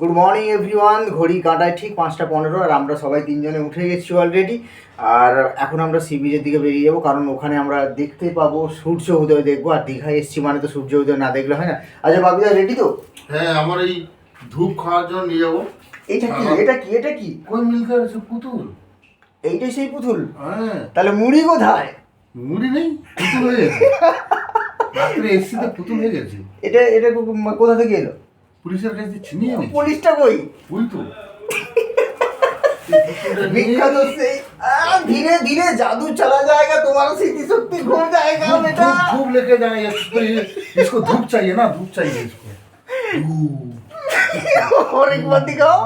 Good morning everyone ঘড়ি কাঁটায় ঠিক পাঁচটা পনেরো আর আমরা সবাই তিনজনে উঠে গেছি অলরেডি আর এখন আমরা সি বিচের দিকে বেরিয়ে যাব কারণ ওখানে আমরা দেখতে পাবো সূর্য উদয় দেখব। আর দীঘায় এসছি মানে তো সূর্য উদয় না দেখলে হয় না। আচ্ছা বাবিদা রেডি তো? হ্যাঁ আমার এই ধূপ খাওয়ার জন্য নিয়ে যাব। এটা কি? এটা কি? এটা কি? কই মিলতে আছে পুতুল? এইটাই সেই পুতুল? হ্যাঁ। তাহলে মুড়ি কোথায়? মুড়ি নেই পুতুল হয়ে গেছে। রাত্রে এসিতে পুতুল হয়ে গেছে। এটা এটা কোথা থেকে এলো? পুলিশের কাছে ছিনিয়ে নিচ্ছে পুলিশটা কই ওই তো এই পুতুলটা নিয়ে- বিখ্যাত সেই আহ, ধীরে ধীরে জাদু চলা जाएगा तुम्हारा स्मृति शक्ति घूम जाएगा धूप बेटा धूप धूप लेके जाए इसको ये- इसको धूप चाहिए ना धूप चाहिए इसको धूप, और एक बार दिखाओ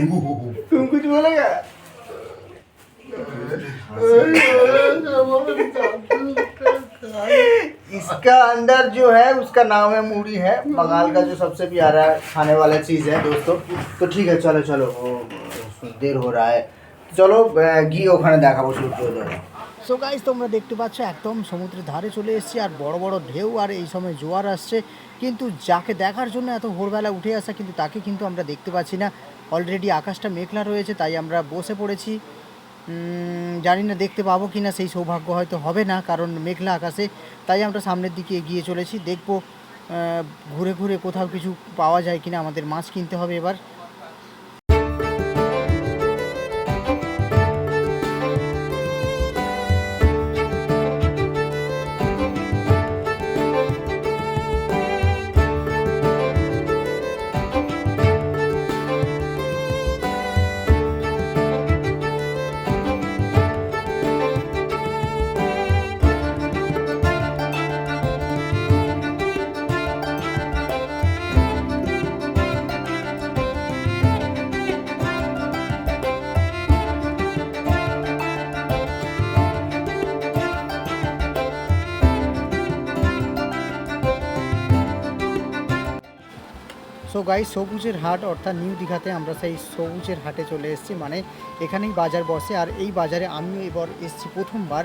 धूप। तुम कुछ बोलेगा इसका अंदर जो है उसका नाम है मूढ़ी है बंगाल का जो सबसे प्यारा खाने वाला चीज़ है दोस्तों तो ठीक है चलो चलो वो देर हो रहा है চলো আহ, গিয়ে ওখানে দেখাবো সূর্যোদয় সো গাইজ তোমরা দেখতে পাচ্ছ একদম সমুদ্রের ধারে চলে এসেছি আর বড় বড় ঢেউ আর এই সময় জোয়ার আসছে কিন্তু যাকে দেখার জন্য এত ভোরবেলা উঠে আসা কিন্তু তাকে কিন্তু আমরা দেখতে পাচ্ছি না অলরেডি আকাশটা মেঘলা রয়েছে তাই আমরা বসে পড়েছি উম, জানি না দেখতে পাবো কি না সেই সৌভাগ্য হয়তো হবে না, কারণ মেঘলা আকাশে, তাই আমরা সামনের দিকে এগিয়ে চলেছি। দেখব ঘুরে ঘুরে কোথাও কিছু পাওয়া যায় কিনা, আমাদের মাছ কিনতে হবে এবার। সো গাই সবুজের হাট, অর্থাৎ নিউ দীঘাতে আমরা সেই সবুজের হাটে চলে এসেছি। মানে এখানেই বাজার বসে। আর এই বাজারে আমিও এবার এসেছি প্রথমবার।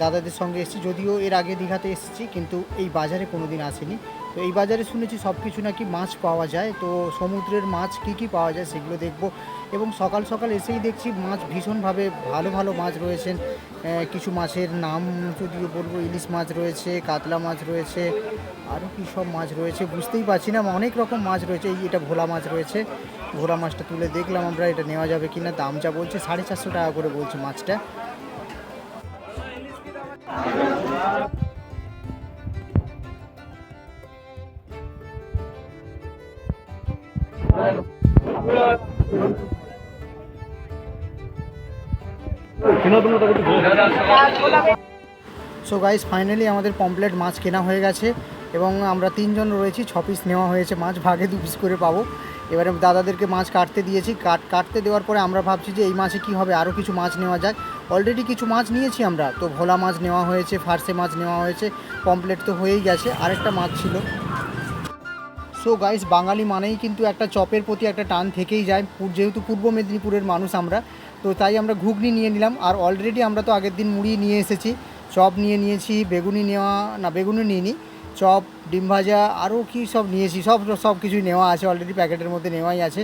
দাদাদের সঙ্গে এসেছি। যদিও এর আগে দীঘাতে এসেছি, কিন্তু এই বাজারে কোনো দিন আসিনি। তো এই বাজারে শুনেছি সব কিছু নাকি মাছ পাওয়া যায়। তো সমুদ্রের মাছ কী কী পাওয়া যায় সেগুলো দেখব। এবং সকাল সকাল এসেই দেখছি মাছ ভীষণভাবে ভালো ভালো মাছ রয়েছেন। কিছু মাছের নাম যদিও বলব, ইলিশ মাছ রয়েছে, কাতলা মাছ রয়েছে আরও কী সব মাছ রয়েছে বুঝতেই পারছি না। অনেক রকম মাছ রয়েছে, এই এটা ভোলা মাছ রয়েছে। ভোলা মাছটা তুলে দেখলাম আমরা, এটা নেওয়া যাবে কি না দাম যা বলছে সাড়ে চারশো টাকা করে বলছে মাছটা। সো গাইস ফাইনালি আমাদের পমপ্লেট মাছ কেনা হয়ে গেছে এবং আমরা তিনজন রয়েছি, ছ পিস নেওয়া হয়েছে মাছ, ভাগে দু পিস করে পাবো। এবারে দাদাদেরকে মাছ কাটতে দিয়েছি। কাট কাটতে দেওয়ার পরে আমরা ভাবছি যে এই মাছে কি হবে আরও কিছু মাছ নেওয়া যায় অলরেডি কিছু মাছ নিয়েছি আমরা, তো ভোলা মাছ নেওয়া হয়েছে, ফার্সে মাছ নেওয়া হয়েছে পমপ্লেট তো হয়েই গেছে। আরেকটা মাছ ছিল। সো গাইস বাঙালি মানেই কিন্তু একটা চপের প্রতি একটা টান থেকেই যায়। যেহেতু পূর্ব মেদিনীপুরের মানুষ আমরা, তো তাই আমরা ঘুগনি নিয়ে নিলাম। আর অলরেডি আমরা তো আগের দিন মুড়ি নিয়ে এসেছি। চপ নিয়ে নিয়েছি, বেগুনি নেওয়া, না, বেগুনি নিইনি। চপ, ডিম ভাজা আরও কী সব নিয়েছি, সব সব কিছুই নেওয়া আছে অলরেডি প্যাকেটের মধ্যে নেওয়াই আছে।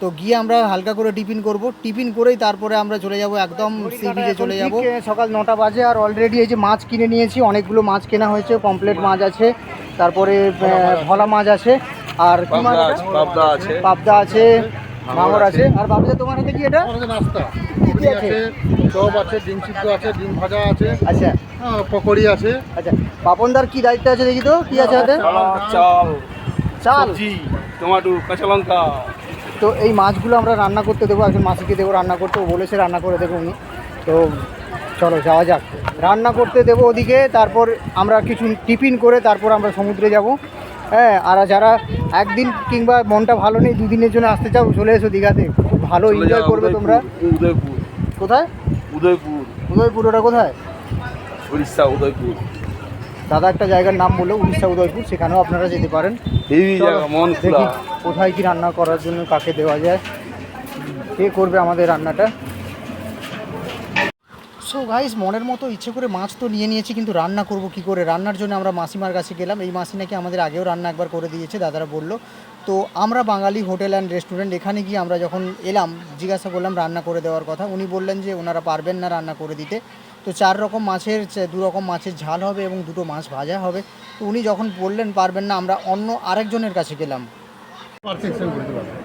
তো গিয়ে আমরা হালকা করে টিফিন করব। টিফিন করেই তারপরে আমরা চলে যাব একদম সি বিচে চলে যাব। সকাল নটা বাজে আর অলরেডি এই যে মাছ কিনে নিয়েছি অনেকগুলো মাছ কেনা হয়েছে কমপ্লেট মাছ আছে তারপরে ভলা মাছ আছে আর কি মাছ? পাবদা এটা? আছে পাবদা আছে। পাবদা আছে ভাঙর আছে। আর বাবুদা তোমার হাতে কি এটা? নাস্তা। কি আছে? আছে চপ আছে ডিম সিদ্ধ আছে ডিম ভাজা আছে। আচ্ছা। হ্যাঁ, পকোড়ি আছে। আচ্ছা। পাপনদার কি দায়িত্ব আছে দেখি তো? কি আছে হাতে? চাল চাল। টমেটো কাঁচা লঙ্কা। তো এই মাছগুলো আমরা রান্না করতে দেবো একজন মাসিকে দেবো রান্না করতে ও বলেছে রান্না করে দেবো উনি। তো চলো যাওয়া যাক। রান্না করতে দেবো ওদিকে তারপর আমরা কিছু টিফিন করে তারপর আমরা সমুদ্রে যাব। হ্যাঁ আর যারা একদিন কিংবা মনটা ভালো নেই দুদিনের জন্য আসতে চাও চলে এসো দীঘাতে। খুব ভালো এনজয় করবে তোমরা। উদয়পুর। কোথায়? উদয়পুর। উদয়পুর ওটা কোথায়? উড়িষ্যা উদয়পুর। দাদা একটা জায়গার নাম বলল উড়িষ্যা উদয়পুর সেখানেও আপনারা যেতে পারেন। দেখি কোথায় কি রান্না করার জন্য কাকে দেওয়া যায়। কে করবে আমাদের রান্নাটা? সো গাইস মনের মতো ইচ্ছে করে মাছ তো নিয়ে নিয়েছি কিন্তু রান্না করব কি করে? রান্নার জন্য আমরা মাসিমার কাছে গেলাম। এই মাসি নাকি আমাদের আগেও রান্না একবার করে দিয়েছে দাদারা বলল। তো আমরা বাঙালি হোটেল অ্যান্ড রেস্টুরেন্ট এখানে গিয়ে আমরা যখন এলাম জিজ্ঞাসা করলাম রান্না করে দেওয়ার কথা। উনি বললেন যে ওনারা পারবেন না রান্না করে দিতে। তো চার রকম মাছের দু রকম মাছের ঝাল হবে এবং দুটো মাছ ভাজা হবে। তো উনি যখন বললেন পারবেন না আমরা অন্য আরেকজনের কাছে গেলাম।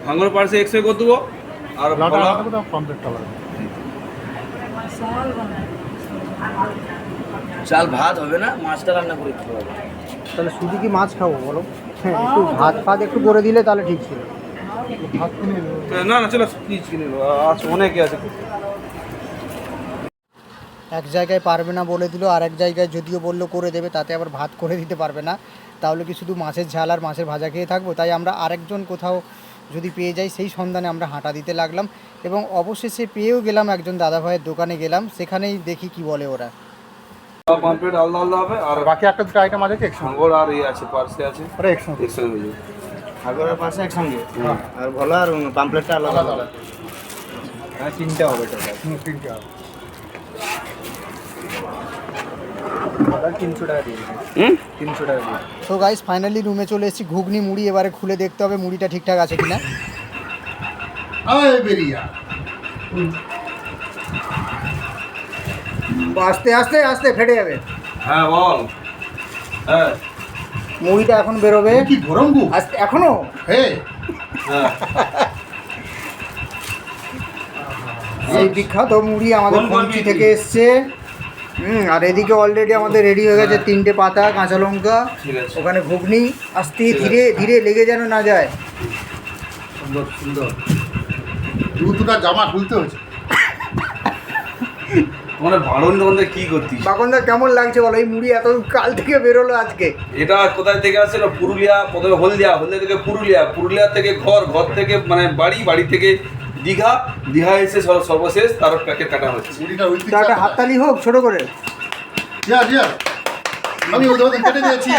ভাঙর পার্সে এক্সরে করে দেবো। আর চাল ভাত হবে না মাছটা রান্না করে দিতে তাহলে শুধু কি মাছ খাব বলো? হ্যাঁ একটু ভাত ফাত একটু করে দিলে তাহলে ঠিক ছিল। না না চলো প্লিজ কিনে নেব। অনেকে আছে। এক জায়গায় পারবে না বলে দিল আর এক জায়গায় যদিও বলল করে দেবে তাতে আবার ভাত করে দিতে পারবে না। তাহলে কি শুধু মাছের ঝাল আর মাছের ভাজা খেয়ে থাকব? তাই আমরা আরেকজন কোথাও যদি পেয়ে যাই সেই সন্ধানে আমরা হাঁটা দিতে লাগলাম। এবং অবশেষে পেয়েও গেলাম একজন দাদা ভাইয়ের দোকানে গেলাম সেখানেই দেখি কি বলে ওরা। আলাদা আলাদা হবে? আর বাকি একটা দুটো আইটেম আছে আর ইয়ে আছে পার্সে আছে। ওটা একসঙ্গে। একসঙ্গে হয়ে যাবে সাগরের পাশে একসঙ্গে? আর ভোলা আর পাম্পলেটটা আলাদা আলাদা হ্যাঁ তিনটা হবে তিনটে হবে তিনশো টাকা দিয়ে হুম তিনশো টাকা দিয়ে তো গাইস ফাইনালি রুমে চলে এসেছি ঘুগনি মুড়ি এবারে খুলে দেখতে হবে মুড়িটা ঠিকঠাক আছে কিনা। আয় আস্তে আস্তে আস্তে ফেটে যাবে। হ্যাঁ বল। হ্যাঁ। মুড়িটা এখন বেরোবে। কি গরম গু আস্তে এখনও? হে। হ্যাঁ। এই বিখ্যাত মুড়ি আমাদের মুড়ি? থেকে এসছে। হুম আর এদিকে অলরেডি আমাদের রেডি হয়ে গেছে তিনটে পাতা কাঁচা লঙ্কা ঠিক আছে। ওখানে ঘুগনি আস্তে ধীরে ধীরে লেগে যেন না যায়। সুন্দর সুন্দর। দুটা জামা খুলতে হয়েছে। তোমাদের বারণ দোকানটা কি করতিস? বাকনদা কেমন লাগছে বলো? এই মুড়ি এত কাল থেকে বেরোলো আজকে। এটা কোথায় থেকে আসছিল? পুরুলিয়া প্রথমে হলদিয়া হলদিয়া থেকে পুরুলিয়া। পুরুলিয়া থেকে ঘর ঘর থেকে মানে বাড়ি বাড়ি থেকে দীঘা দীঘা এসে সর্বশেষ তার প্যাকেট কাটা হচ্ছে। একটা হাততালি হোক ছোট করে। আমি কেটে দিয়েছি।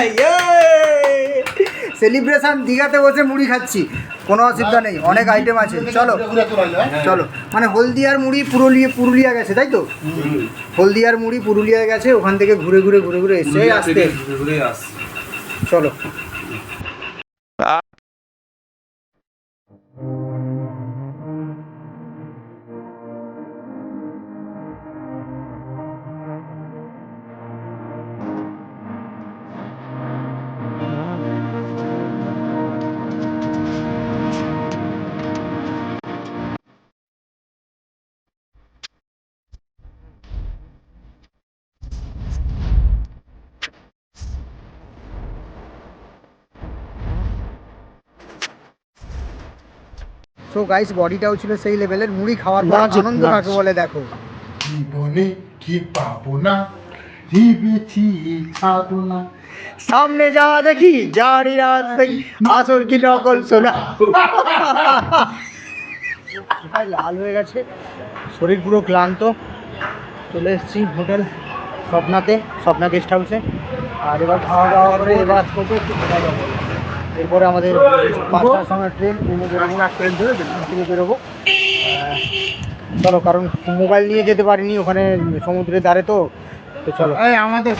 সেলিব্রেশন দীঘাতে বসে মুড়ি খাচ্ছি। কোনো অসুবিধা নেই অনেক আইটেম আছে। চলো চলো। মানে হলদিয়ার মুড়ি পুরুলিয়া পুরুলিয়া গেছে তাই তো? হলদিয়ার মুড়ি পুরুলিয়া গেছে ওখান থেকে ঘুরে ঘুরে ঘুরে ঘুরে এসে আসতে। চলো। সো গাইস বডিটাও ছিল সেই লেভেলের মুড়ি খাওয়ার পর আনন্দ কাকে বলে দেখো। জীবনে কি পাবো না? ভেবেছি ছাড়বো না। সামনে যা দেখি জানি না দেখি আসল কি নকল শোনা। ভাই লাল হয়ে গেছে। শরীর পুরো ক্লান্ত। চলে এসেছি হোটেল স্বপ্নাতে স্বপ্না গেস্ট হাউসে। আর এবার খাওয়া দাওয়া করে এবার করতে একটু এরপরে আমাদের পাঁচটার সময় ট্রেন ট্রেনে বেরোবো ট্রেন ধরে থেকে বেরোবো। চলো কারণ মোবাইল নিয়ে যেতে পারিনি ওখানে সমুদ্রের ধারে তো তো চলো। আমাদের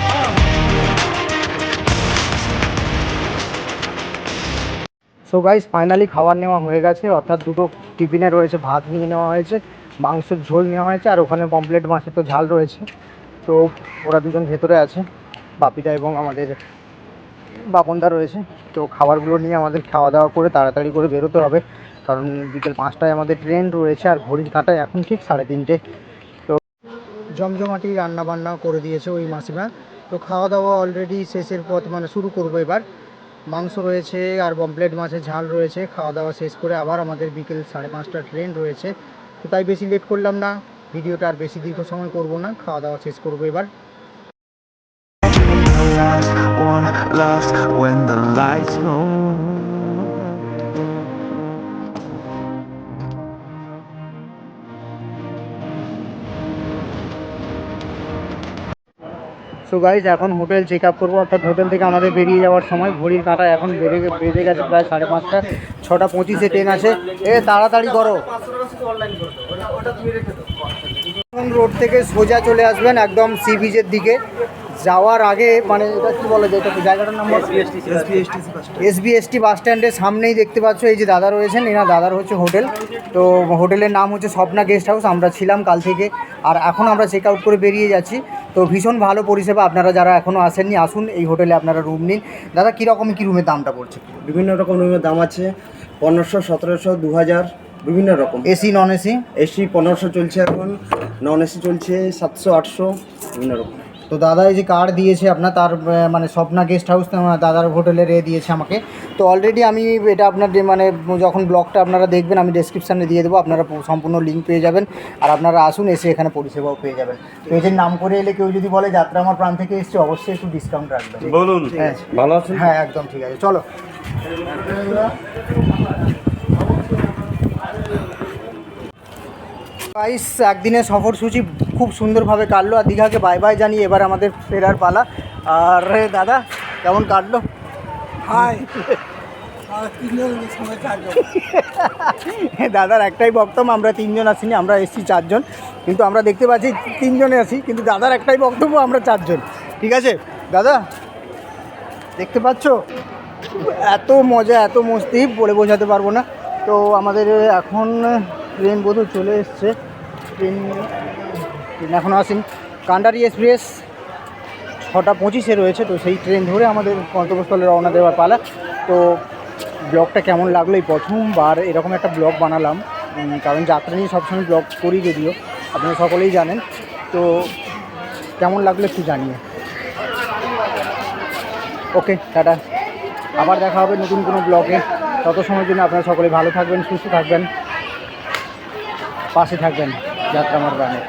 সো গাইস ফাইনালি খাবার নেওয়া হয়ে গেছে অর্থাৎ দুটো টিফিনে রয়েছে ভাত নিয়ে নেওয়া হয়েছে মাংসের ঝোল নেওয়া হয়েছে আর ওখানে পমপ্লেট মাছের তো ঝাল রয়েছে। তো ওরা দুজন ভেতরে আছে বাপিদা এবং আমাদের বাপনদা রয়েছে, তো খাবারগুলো নিয়ে আমাদের খাওয়া দাওয়া করে তাড়াতাড়ি করে বেরোতে হবে। কারণ বিকেল পাঁচটায় আমাদের ট্রেন রয়েছে আর ঘড়ির কাঁটায় এখন ঠিক সাড়ে তিনটে। তো জমজমাটি রান্না বান্না করে দিয়েছে ওই মাসিমা। তো খাওয়া দাওয়া অলরেডি শেষের পথ মানে শুরু করব এবার। মাংস রয়েছে আর পমপ্লেট মাছের ঝাল রয়েছে। খাওয়া দাওয়া শেষ করে আবার আমাদের বিকেল সাড়ে পাঁচটা ট্রেন রয়েছে। তো তাই বেশি লেট করলাম না। ভিডিওটা আর বেশি দীর্ঘ সময় করব না। খাওয়া দাওয়া শেষ করব এবার। Lost when the lights go so guys এখন হোটেল চেক আপ করব, অর্থাৎ হোটেল থেকে আমাদের বেরিয়ে যাওয়ার সময়। ঘড়ির কাঁটা এখন বেড়ে বেজে গেছে প্রায় সাড়ে পাঁচটা। ছটা পঁচিশে ট্রেন আছে এ, তাড়াতাড়ি করো। রোড থেকে সোজা চলে আসবেন একদম সি বিচের দিকে। যাওয়ার আগে মানে এটা কি বলে যে এটা জায়গাটার নাম এসবিএসটি বাস স্ট্যান্ডের সামনেই দেখতে পাচ্ছ এই যে দাদা রয়েছেন এনা দাদার হচ্ছে হোটেল। তো হোটেলের নাম হচ্ছে স্বপ্না গেস্ট হাউস আমরা ছিলাম কাল থেকে। আর এখন আমরা চেক আউট করে বেরিয়ে যাচ্ছি। তো ভীষণ ভালো পরিষেবা আপনারা যারা এখনও আসেননি আসুন এই হোটেলে আপনারা রুম নিন। দাদা কীরকম কী রুমের দামটা পড়ছে? বিভিন্ন রকম রুমের দাম আছে পনেরোশো সতেরোশো দু হাজার বিভিন্ন রকম। এসি নন এসি এসি পনেরোশো চলছে এখন নন এসি চলছে সাতশো আটশো বিভিন্ন রকম। তো দাদা এই যে কার্ড দিয়েছে আপনার তার মানে স্বপ্না গেস্ট হাউস দাদার হোটেলের এ দিয়েছে আমাকে। তো অলরেডি আমি এটা আপনার যে মানে যখন ব্লগটা আপনারা দেখবেন আমি ডেসক্রিপশানে দিয়ে দেবো আপনারা সম্পূর্ণ লিঙ্ক পেয়ে যাবেন। আর আপনারা আসুন এসে এখানে পরিষেবাও পেয়ে যাবেন। তো এদের নাম করে এলে কেউ যদি বলে যাত্রা আমার প্রাণ থেকে এসছে অবশ্যই একটু ডিসকাউন্ট রাখবেন। বলুন। হ্যাঁ ভালো আছেন? হ্যাঁ একদম ঠিক আছে। চলো। গাইস একদিনের সফরসূচি খুব সুন্দরভাবে কাটলো আর দীঘাকে বাই বাই জানিয়ে এবার আমাদের ফেরার পালা। আর দাদা কেমন কাটলো? হাই দাদার একটাই বক্তব্য আমরা তিনজন আসিনি আমরা এসছি চারজন। কিন্তু আমরা দেখতে পাচ্ছি তিনজনে আছি কিন্তু দাদার একটাই বক্তব্য আমরা চারজন। ঠিক আছে? দাদা দেখতে পাচ্ছ? এত মজা এত মস্তি বলে বোঝাতে পারব না। তো আমাদের এখন ট্রেন বোধহয় চলে এসছে। ট্রেন ট্রেন এখনও আসেনি। কান্ডারি এক্সপ্রেস ছটা পঁচিশে রয়েছে, তো সেই ট্রেন ধরে আমাদের গন্তব্যস্থলে রওনা দেওয়ার পালা। তো ব্লগটা কেমন লাগল? এই প্রথমবার এরকম একটা ব্লগ বানালাম কারণ যাত্রা নিয়ে সবসময় ব্লগ করি যদিও, আপনারা সকলেই জানেন। তো কেমন লাগল একটু জানিয়ে। Okay, tata. আবার দেখা হবে নতুন কোনো ব্লগে। তত সময়ের জন্য আপনারা সকলে ভালো থাকবেন, সুস্থ থাকবেন, পাশে থাকবেন যাত্রা আমার গানে